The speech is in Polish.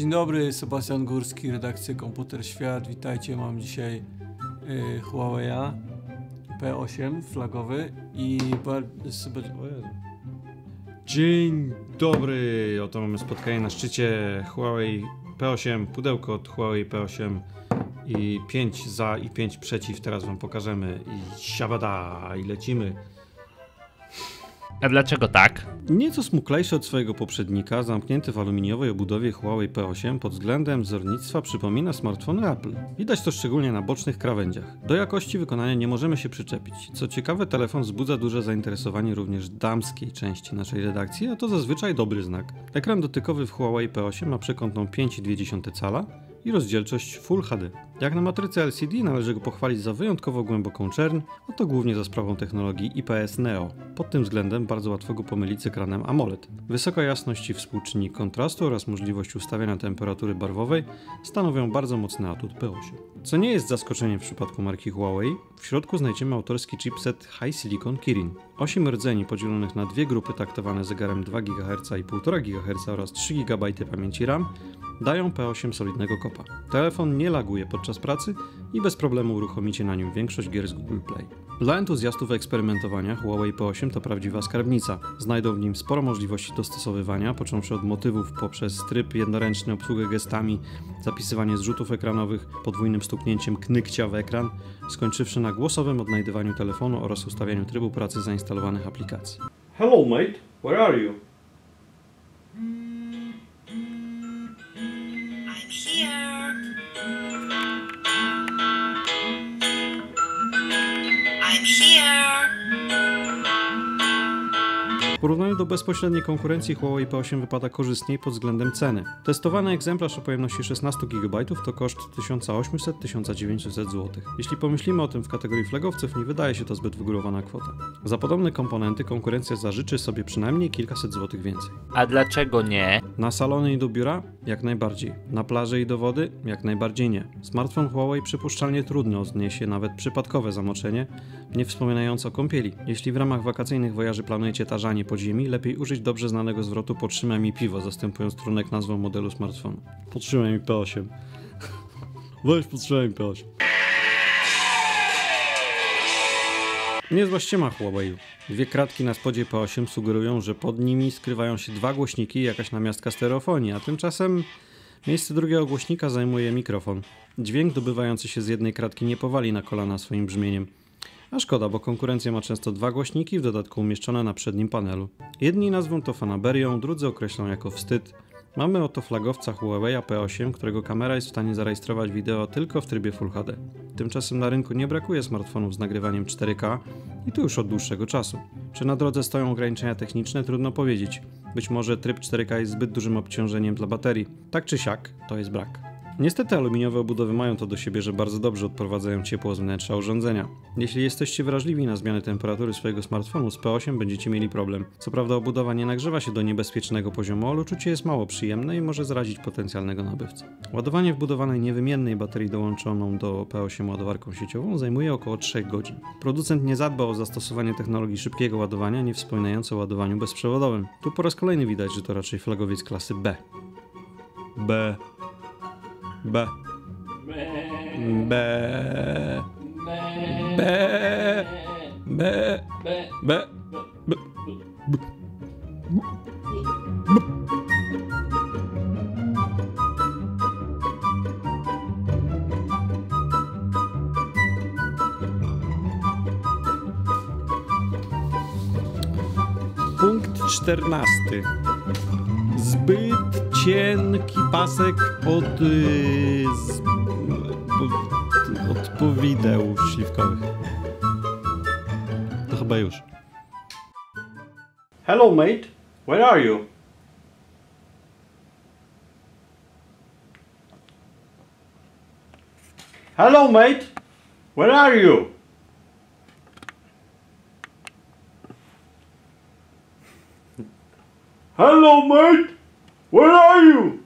Dzień dobry, Sebastian Górski, redakcja Komputer Świat. Witajcie, mam dzisiaj y, Huawei'a P8 flagowy i bar... Dzień dobry! Oto mamy spotkanie na szczycie Huawei P8, pudełko od Huawei P8 i 5 za i 5 przeciw. Teraz wam pokażemy i siabada i lecimy. A dlaczego tak? Nieco smuklejszy od swojego poprzednika, zamknięty w aluminiowej obudowie Huawei P8 pod względem wzornictwa przypomina smartfony Apple. Widać to szczególnie na bocznych krawędziach. Do jakości wykonania nie możemy się przyczepić. Co ciekawe, telefon wzbudza duże zainteresowanie również damskiej części naszej redakcji, a to zazwyczaj dobry znak. Ekran dotykowy w Huawei P8 ma przekątną 5,2 cala i rozdzielczość Full HD. Jak na matryce LCD należy go pochwalić za wyjątkowo głęboką czern, a to głównie za sprawą technologii IPS Neo. Pod tym względem bardzo łatwo go pomylić z ekranem AMOLED. Wysoka jasność i współczynnik kontrastu oraz możliwość ustawiania temperatury barwowej stanowią bardzo mocny atut P8. Co nie jest zaskoczeniem w przypadku marki Huawei, w środku znajdziemy autorski chipset High Silicon Kirin. 8 rdzeni podzielonych na dwie grupy taktowane zegarem 2 GHz i 1,5 GHz oraz 3 GB pamięci RAM dają P8 solidnego kopa. Telefon nie laguje podczas pracy i bez problemu uruchomicie na nim większość gier z Google Play. Dla entuzjastów eksperymentowania Huawei P8 to prawdziwa skarbnica. Znajdą w nim sporo możliwości dostosowywania, począwszy od motywów poprzez tryb jednoręczny, obsługę gestami, zapisywanie zrzutów ekranowych, podwójnym stuknięciem knykcia w ekran, skończywszy na głosowym odnajdywaniu telefonu oraz ustawianiu trybu pracy zainstalowanych aplikacji. Hello mate, where are you? W porównaniu do bezpośredniej konkurencji Huawei P8 wypada korzystniej pod względem ceny. Testowany egzemplarz o pojemności 16 GB to koszt 1800-1900 zł. Jeśli pomyślimy o tym w kategorii flagowców, nie wydaje się to zbyt wygórowana kwota. Za podobne komponenty konkurencja zażyczy sobie przynajmniej kilkaset złotych więcej. A dlaczego nie? Na salony i do biura? Jak najbardziej. Na plaży i do wody? Jak najbardziej nie. Smartfon Huawei przypuszczalnie trudno odniesie nawet przypadkowe zamoczenie, nie wspominając o kąpieli. Jeśli w ramach wakacyjnych wojaży planujecie tarzanie pod ziemi, lepiej użyć dobrze znanego zwrotu podtrzymaj mi piwo, zastępując trunek nazwą modelu smartfonu. Podtrzymaj mi P8. Weź podtrzymaj mi P8. Niezła ściema Huawei. Dwie kratki na spodzie P8 sugerują, że pod nimi skrywają się dwa głośniki i jakaś namiastka stereofonii, a tymczasem miejsce drugiego głośnika zajmuje mikrofon. Dźwięk dobywający się z jednej kratki nie powali na kolana swoim brzmieniem. A szkoda, bo konkurencja ma często dwa głośniki, w dodatku umieszczone na przednim panelu. Jedni nazwą to fanaberią, drudzy określą jako wstyd. Mamy oto flagowca Huawei P8, którego kamera jest w stanie zarejestrować wideo tylko w trybie Full HD. Tymczasem na rynku nie brakuje smartfonów z nagrywaniem 4K i to już od dłuższego czasu. Czy na drodze stoją ograniczenia techniczne? Trudno powiedzieć. Być może tryb 4K jest zbyt dużym obciążeniem dla baterii. Tak czy siak, to jest brak. Niestety aluminiowe obudowy mają to do siebie, że bardzo dobrze odprowadzają ciepło z wnętrza urządzenia. Jeśli jesteście wrażliwi na zmiany temperatury swojego smartfonu z P8 będziecie mieli problem. Co prawda obudowa nie nagrzewa się do niebezpiecznego poziomu, ale uczucie jest mało przyjemne i może zrazić potencjalnego nabywcę. Ładowanie wbudowanej niewymiennej baterii dołączoną do P8 ładowarką sieciową zajmuje około 3 godzin. Producent nie zadbał o zastosowanie technologii szybkiego ładowania, nie wspominając o ładowaniu bezprzewodowym. Tu po raz kolejny widać, że to raczej flagowiec klasy B. B. B. B. B. B. B. B. Punkt czternasty. Zbyt cienki pasek od, od, od powideł śliwkowych. To chyba już. Hello mate, where are you? Hello mate, where are you? Hello mate, where are you?